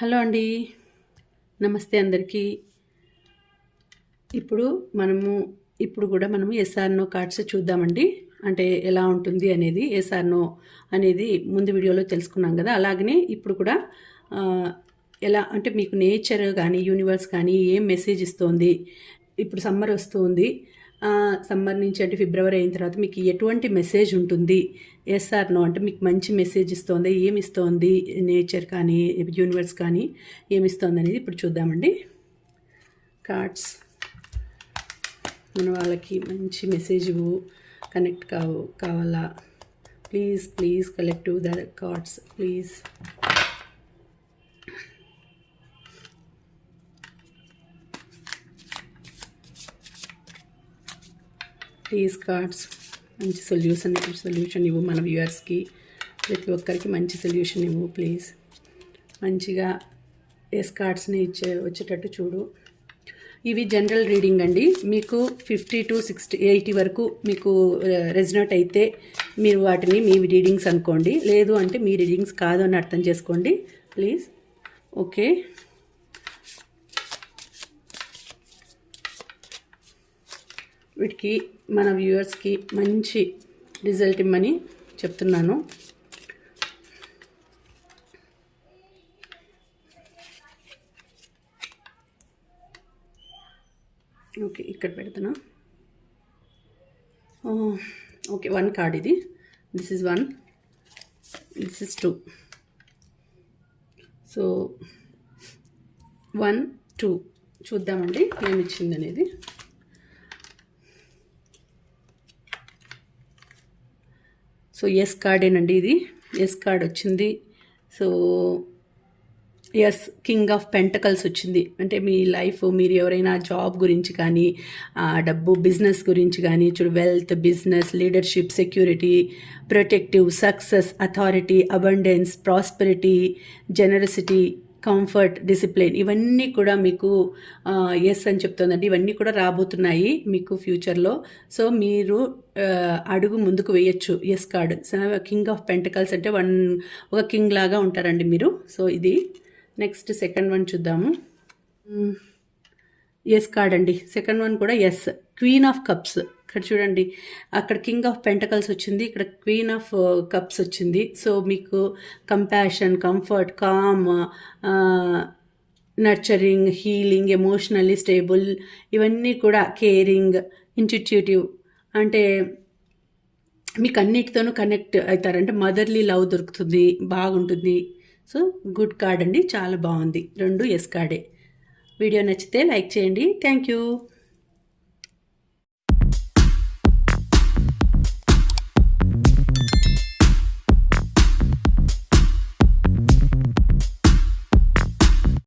Hello అండి. నమస్తే అందరికీ. ఇప్పుడు మనము ఇప్పుడు కూడా మనము ఎస్ఆర్నో కార్డ్స్ చూద్దామండి. అంటే ఎలా ఉంటుంది అనేది ఎస్ఆర్నో అనేది ముందు వీడియోలో తెలుసుకున్నాం కదా. అలాగనే ఇప్పుడు కూడా ఎలా అంటే మీకు నేచర్ కానీ యూనివర్స్ కానీ ఏం మెసేజ్ ఇస్తోంది ఇప్పుడు సమ్మర్ వస్తుంది సమ్మర్ నుంచి అంటే ఫిబ్రవరి అయిన తర్వాత మీకు ఎటువంటి మెసేజ్ ఉంటుంది? ఎస్ఆర్ నో అంటే మీకు మంచి మెసేజ్ ఇస్తోంది? ఏమి ఇస్తోంది? నేచర్ కానీ యూనివర్స్ కానీ ఏమి ఇస్తోంది అనేది ఇప్పుడు చూద్దామండి. కార్డ్స్. మన వాళ్ళకి మంచి మెసేజ్ కనెక్ట్ కావు కావాలా? Please please collective the cards please. Please cards మంచి సొల్యూషన్ సొల్యూషన్ ఇవ్వు మన వ్యూవర్స్కి. ప్రతి ఒక్కరికి మంచి సొల్యూషన్ ఇవ్వు ప్లీజ్ మంచిగా ఎస్ కార్డ్స్ని ఇచ్చే వచ్చేటట్టు చూడు. ఇవి జనరల్ రీడింగ్ అండి. మీకు ఫిఫ్టీ టు సిక్స్టీ ఎయిటీ వరకు మీకు రెజినేట్ అయితే మీరు వాటిని మీ రీడింగ్స్ అనుకోండి. లేదు అంటే మీ రీడింగ్స్ కాదు అని అర్థం చేసుకోండి. ప్లీజ్ ఓకే వీటికి మన వ్యూవర్స్కి మంచి రిజల్ట్ ఇమ్మని చెప్తున్నాను. ఓకే ఇక్కడ పెడుతున్నా. ఓకే వన్ కార్డ్ ఇది. This is one this is two so one two చూద్దామండి ఏమి ఇచ్చింది అనేది సో ఎస్ కార్డేనండి ఇది. ఎస్ కార్డ్ వచ్చింది. So yes king of pentacles వచ్చింది. అంటే మీ లైఫ్ మీరు ఎవరైనా జాబ్ గురించి కానీ డబ్బు బిజినెస్ గురించి కానీ చూడు wealth business leadership security protective success authority abundance prosperity generosity comfort discipline ఇవన్నీ కూడా మీకు ఎస్ అని చెప్తోందండి. ఇవన్నీ కూడా రాబోతున్నాయి మీకు ఫ్యూచర్లో సో మీరు అడుగు ముందుకు వేయచ్చు. Yes card king of pentacles అంటే వన్ ఒక కింగ్ లాగా ఉంటారండి మీరు. సో ఇది నెక్స్ట్ సెకండ్ వన్ చూద్దాము. ఎస్ కార్డ్ అండి. సెకండ్ వన్ కూడా ఎస్ క్వీన్ ఆఫ్ కప్స్ ఇక్కడ చూడండి అక్కడ కింగ్ ఆఫ్ పెంటకల్స్ వచ్చింది ఇక్కడ క్వీన్ ఆఫ్ కప్స్ వచ్చింది. సో మీకు compassion comfort calm nurturing healing emotionally stable ఇవన్నీ కూడా కేరింగ్ ఇన్స్టిట్యూటివ్ అంటే మీకు అన్నిటితోనూ కనెక్ట్ అవుతారంటే మదర్లీ లవ్ దొరుకుతుంది బాగుంటుంది. సో గుడ్ కార్డ్ అండి చాలా బాగుంది. రెండు ఎస్ కార్డే వీడియో నచ్చితే లైక్ చేయండి. Thank you